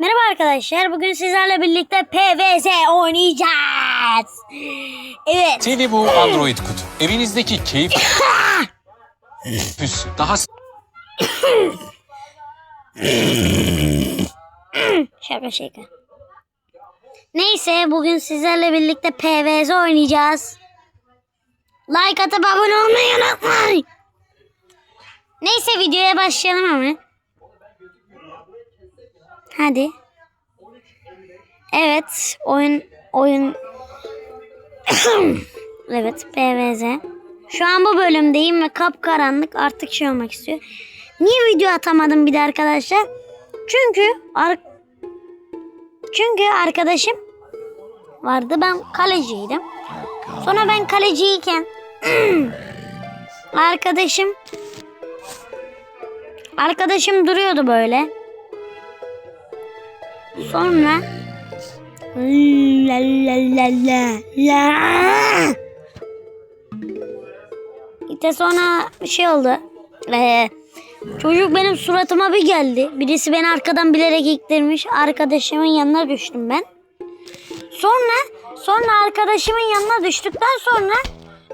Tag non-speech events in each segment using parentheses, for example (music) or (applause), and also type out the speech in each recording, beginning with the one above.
Merhaba arkadaşlar. Bugün sizlerle birlikte PVZ oynayacağız. Evet. TV bu Android kutu. Evinizdeki keyif... Püs. Daha Şaka şaka. Neyse bugün sizlerle birlikte PVZ oynayacağız. Like atıp abone olmayı unutmayın. Neyse videoya başlayalım ama. Hadi. Evet oyun oyun (coughs) Evet PVZ. Şu an bu bölümdeyim ve kapkaranlık artık şey olmak istiyor. Niye video atamadım bir de arkadaşlar? Çünkü ar çünkü arkadaşım vardı ben kaleciydim. Sonra ben kaleciyken (coughs) arkadaşım arkadaşım duruyordu böyle. Sonra la la la la la İşte sonra bir şey oldu. Ee, çocuk benim suratıma bir geldi. Birisi beni arkadan bilerek iktirmiş. Arkadaşımın yanına düştüm ben. Sonra sonra arkadaşımın yanına düştükten sonra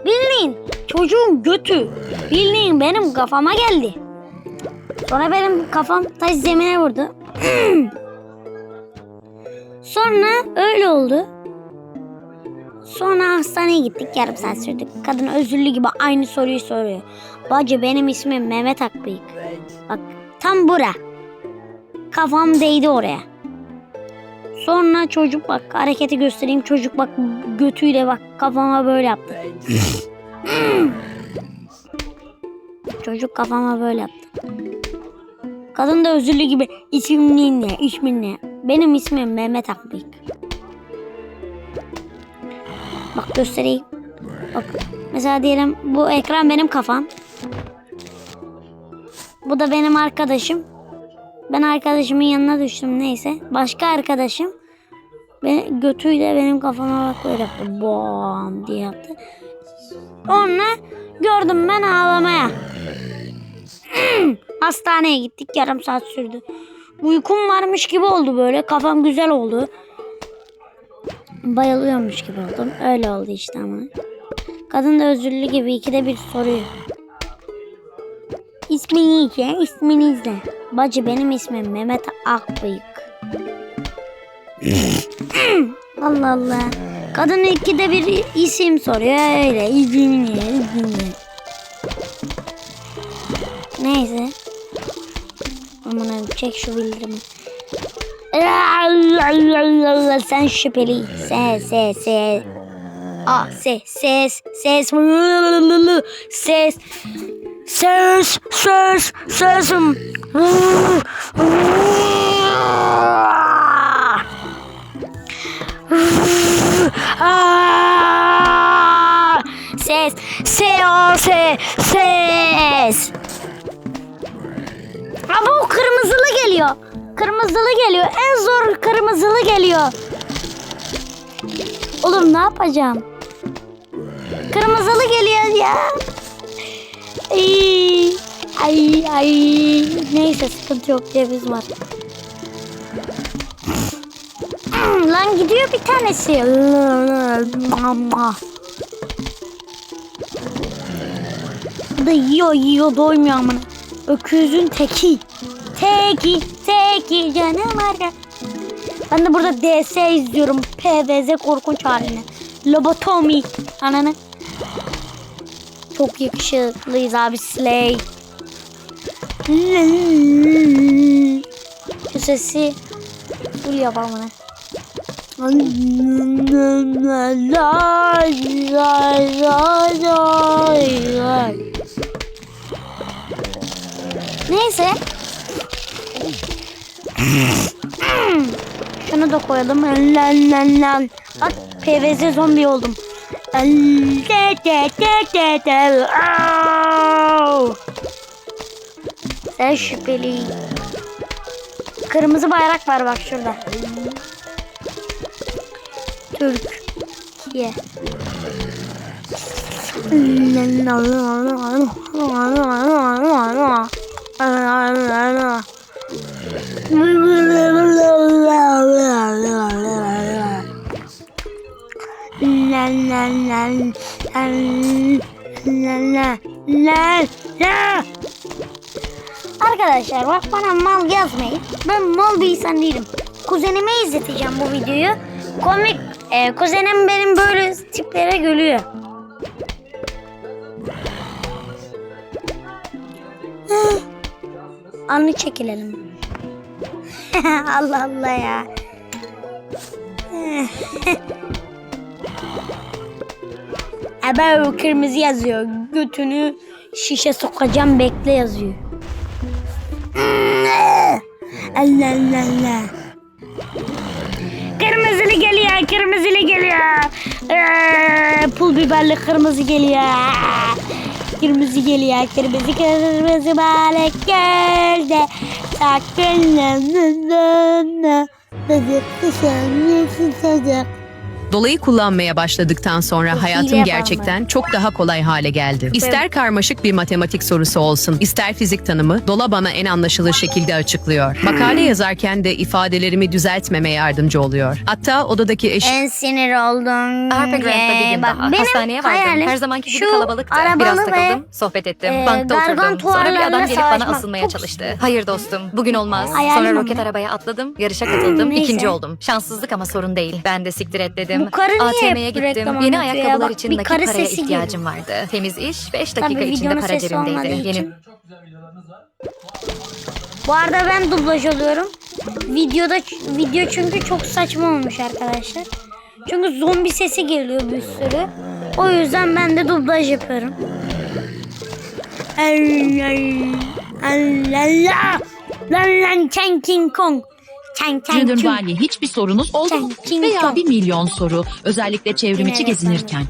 bildiğin çocuğun götü bildiğin benim kafama geldi. Sonra benim kafam taş zemine vurdu. (clears throat) Sonra öyle oldu. Sonra hastaneye gittik yarım saat sürdük. Kadın özürlü gibi aynı soruyu soruyor. Bacı benim ismim Mehmet Akbıyık. Bak tam bura. Kafam değdi oraya. Sonra çocuk bak hareketi göstereyim. Çocuk bak götüyle bak kafama böyle yaptı. (laughs) çocuk kafama böyle yaptı. Kadın da özürlü gibi ismin ne? İsmin ne? Benim ismim Mehmet Akbıyık. Bak göstereyim. Bak mesela diyelim bu ekran benim kafam. Bu da benim arkadaşım. Ben arkadaşımın yanına düştüm neyse. Başka arkadaşım ben, götüyle benim kafama bak böyle. Bam diye yaptı. Sonra gördüm ben ağlamaya. (clears throat) Hastaneye gittik yarım saat sürdü. Uykum varmış gibi oldu böyle. Kafam güzel oldu. Bayılıyormuş gibi oldum. Öyle oldu işte ama. Kadın da özürlü gibi ikide bir soruyor. İsmini ne? İsminiz ne? Bacı benim ismim Mehmet Akbıyık. (laughs) Allah Allah. Kadın ikide bir isim soruyor öyle. İsmini ne? İsmini ne? Neyse. Aman çek şu bildirimi. Sen şüpheli. Ses ses ses. Aa ses ses ses ses ses ses sesim. Ses ses ses ses. Ama o kırmızılı geliyor. Kırmızılı geliyor. En zor kırmızılı geliyor. Oğlum ne yapacağım? Kırmızılı geliyor ya. Ay, ay, ay. Neyse sıkıntı yok ceviz var. Hmm, Lan gidiyor bir tanesi. Mama. Da yiyor yiyor doymuyor amına. Öküzün teki. Teki teki canım var. Ben de burada DS izliyorum. PVZ korkunç halini. Lobotomi. Ananı. Çok yakışıklıyız abi Slay. Şu sesi full yapalım ona. Neyse. Şunu da koyalım. Lan lan lan. Bak PVZ zombi oldum. Sen şüpheli. Kırmızı bayrak var bak şurada. Türkiye. La la la la la la la Arkadaşlar bak bana mal yazmayın. Ben mal bir insan değilim. Kuzenime izleteceğim bu videoyu. Komik. E, kuzenim benim böyle tiplere gülüyor. Anı çekilelim. (laughs) Allah Allah ya. (laughs) Ebe kırmızı yazıyor. Götünü şişe sokacağım bekle yazıyor. (laughs) Allah Allah Allah. Kırmızılı geliyor, kırmızılı geliyor. Ee, pul biberli kırmızı geliyor. Kırmızı geliyor, kırmızı kırmızı balık 两个人的呢喃，那些不甜蜜，是真的。Dolayı kullanmaya başladıktan sonra hayatım gerçekten çok daha kolay hale geldi. İster karmaşık bir matematik sorusu olsun, ister fizik tanımı, Dola bana en anlaşılır şekilde açıklıyor. Makale yazarken de ifadelerimi düzeltmeme yardımcı oluyor. Hatta odadaki eş En sinir oldum. Arpa Grant'ta bir gün Bak, daha. benim Hastaneye vardım. hayalim Her zamanki gibi şu kalabalıktı. arabalı Biraz ve, takıldım, sohbet ettim, e, bankta oturdum. Sonra bir adam gelip bana savaşmak. asılmaya Çok- çalıştı. Hayır dostum, bugün olmaz. Hayalim Sonra ama. roket arabaya atladım, yarışa katıldım, Neyse. ikinci oldum. Şanssızlık ama sorun değil. Ben de siktir et dedim. Bu karı niye ATM'ye hep gittim. Yeni anlatıyor ya? ayakkabılar Bak, için bir nakit karı paraya sesi ihtiyacım vardı. Temiz iş, 5 Tabii dakika içinde videonun para sesi olmadığı cebimdeydi. için. Yeni Bu arada ben dublaj oluyorum. Videoda video çünkü çok saçma olmuş arkadaşlar. Çünkü zombi sesi geliyor bir sürü. O yüzden ben de dublaj yapıyorum. Allah Lan lan Ken King Kong. Ken Ken Junior King. Valley hiçbir sorunuz oldu mu? King Veya Kong. bir milyon soru özellikle çevrim içi gezinirken.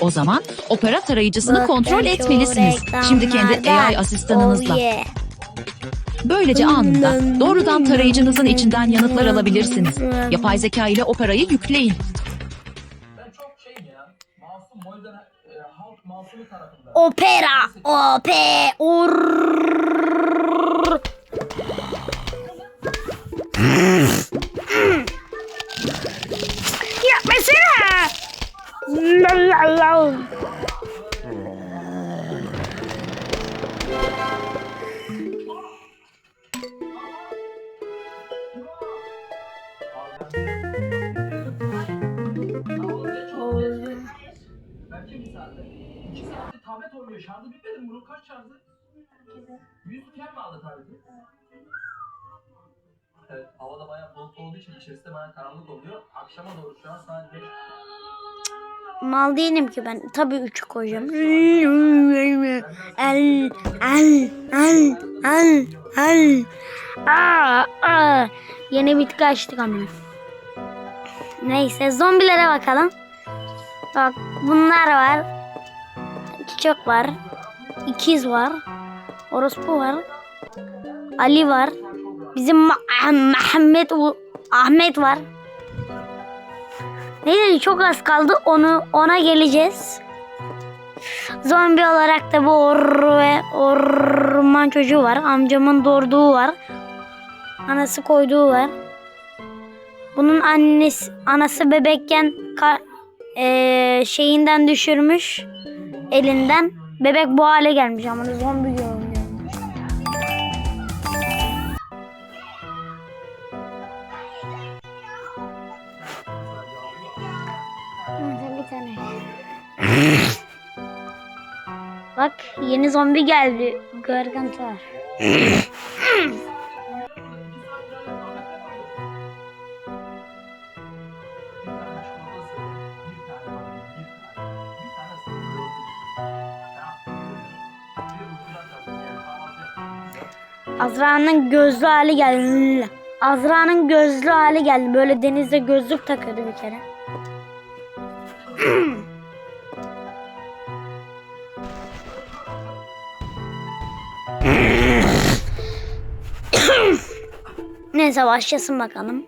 O zaman opera tarayıcısını Bakın kontrol şu etmelisiniz. Şimdi kendi reklamlardan. AI asistanınızla. Oh yeah. Böylece anında doğrudan tarayıcınızın içinden yanıtlar alabilirsiniz. Yapay zeka ile operayı yükleyin. Opera. Ope. Or. Tableti? Evet, havada bayağı bulutlu olduğu için içerisi de bayağı karanlık oluyor. Akşama doğru şu an saat 5. Mal değilim ki ben. Tabii 3 koyacağım. Al al al al al. Aa, aa. Yeni bitki açtık ama. Neyse zombilere bakalım. Bak bunlar var. Çiçek var. İkiz var. Orospu var. Ali var. Bizim Mehmet Ahmet var. Neyse çok az kaldı. Onu ona geleceğiz. Zombi olarak da bu or ve orman çocuğu var. Amcamın doğurduğu var. Anası koyduğu var. Bunun annesi anası bebekken ka- eee, şeyinden düşürmüş elinden. Bebek bu hale gelmiş ama zombi görünüyor. Bir uykudan kalktım. Yani kahvaltı yaptım. Azra'nın gözlü hali geldi. Azra'nın gözlü hali geldi. Böyle denizde gözlük takıyordu bir kere. Neyse başlasın bakalım.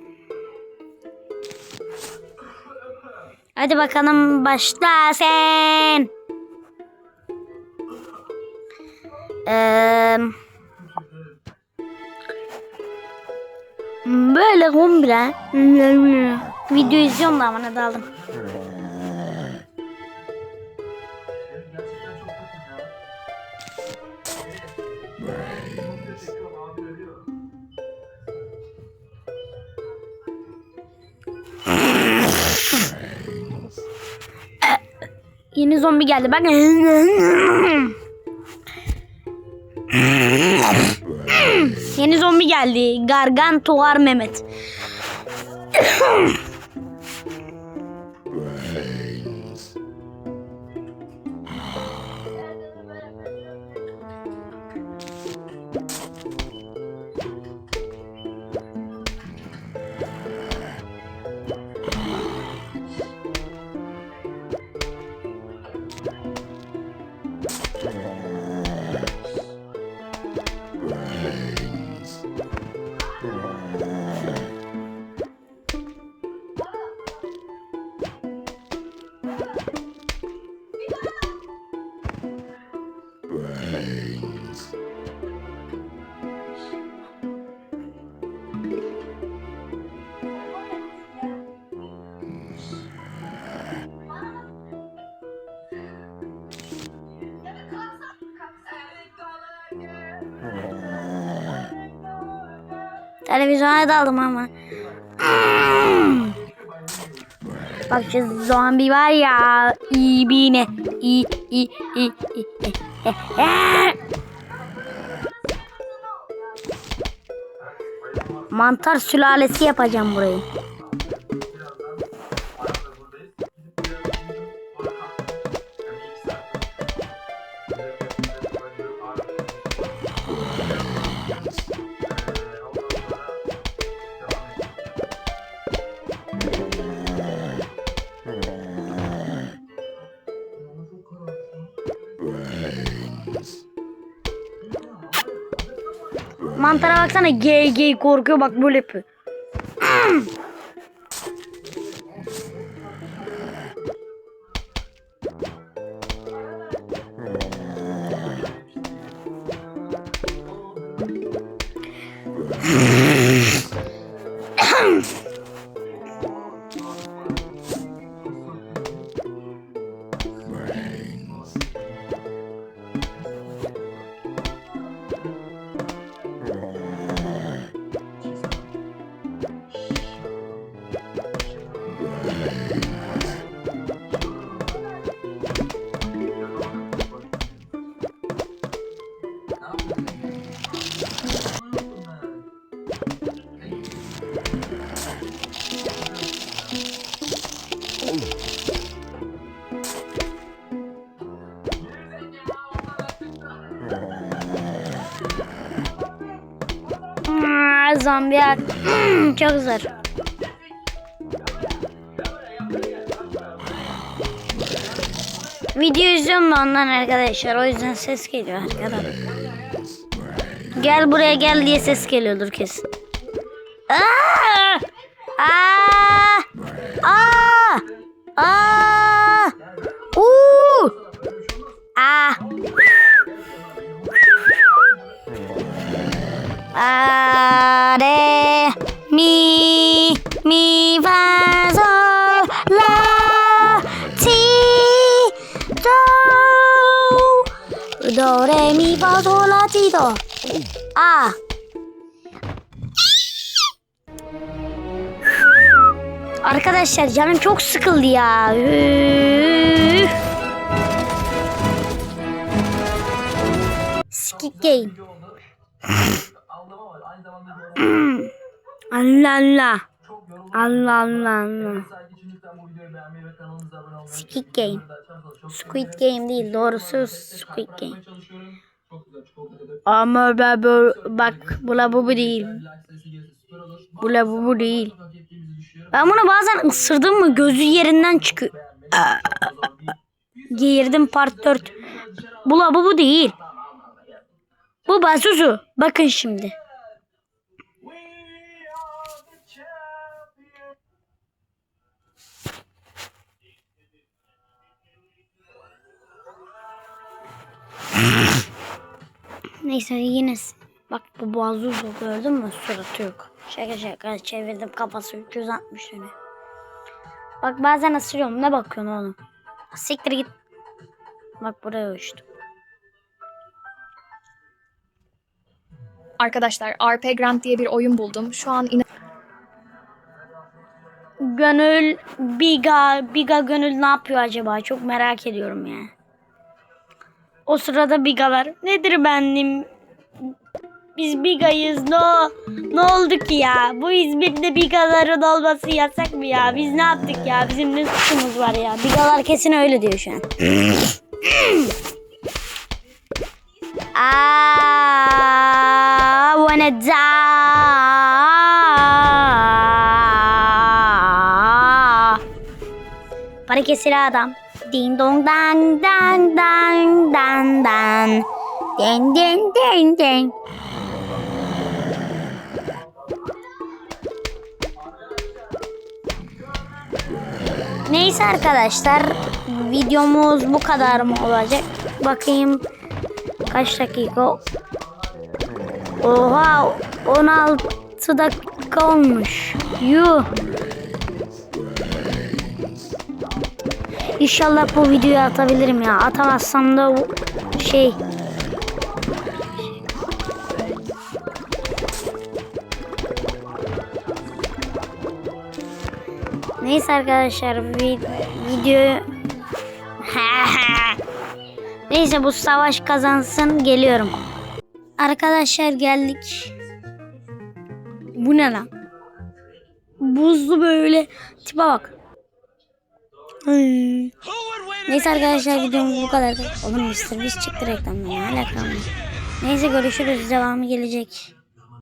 Hadi bakalım başla sen. Eee... Böyle komple video izliyorum da bana daldım. Yeni zombi geldi. Bak. Yeni zombi geldi. Gargantuar Mehmet. Televizyona daldım ama. Bak şu zombi var ya. İyi bir ne. İyi, iyi, iyi, iyi. Mantar sülalesi yapacağım burayı. Mantara baksana gay gay korkuyor bak böyle yapıyor. Aa, Zombi at. Çok zor. Video izliyorum da ondan arkadaşlar. O yüzden ses geliyor arkadan. Gel buraya gel diye ses geliyordur kesin. Aa! Aa! Aa! Aa! Mi, fa, sol, la, si, do. Do, re, mi, fa, sol, la, si, do. A. Arkadaşlar canım çok sıkıldı ya. Üf. Skip game. Allah Allah. Allah Allah Allah. Squid Game. Squid Game değil doğrusu Squid Game. Ama ben böyle bak bu la bu bu değil. Bu la bu bu değil. Ben bunu bazen ısırdım mı gözü yerinden çıkıyor. Geğirdim part 4. Bu la bu bu değil. Bu Bazuzu. Bakın şimdi. Neyse yine bak bu Bazuzu gördün mü? Suratı yok. Şaka şaka çevirdim kafası 360 dönüyor. Bak bazen ısırıyorum. Ne bakıyorsun oğlum? Siktir git. Bak buraya uçtu. Arkadaşlar RP Grand diye bir oyun buldum. Şu an inan Gönül Biga Biga Gönül ne yapıyor acaba? Çok merak ediyorum ya. O sırada Bigalar nedir bendim? Biz Biga'yız. No. Ne oldu ki ya? Bu İzmir'de Bigaların olması yasak mı ya? Biz ne yaptık ya? Bizim ne suçumuz var ya? Bigalar kesin öyle diyor şu an. I (coughs) wanna die. Para kesir adam. Ding dong dang dang dang dang. Ding ding ding ding. Neyse arkadaşlar videomuz bu kadar mı olacak? Bakayım kaç dakika? Oha 16 dakika olmuş. Yuh. İnşallah bu videoyu atabilirim ya. Atamazsam da şey Neyse arkadaşlar vi- video (laughs) Neyse bu savaş kazansın geliyorum. Arkadaşlar geldik. Bu ne lan? Buzlu böyle tipe bak. Neyse arkadaşlar videomuz bu kadar. Oğlum Mr. Beast çıktı reklamdan. Ne alakam? Neyse görüşürüz. Devamı gelecek.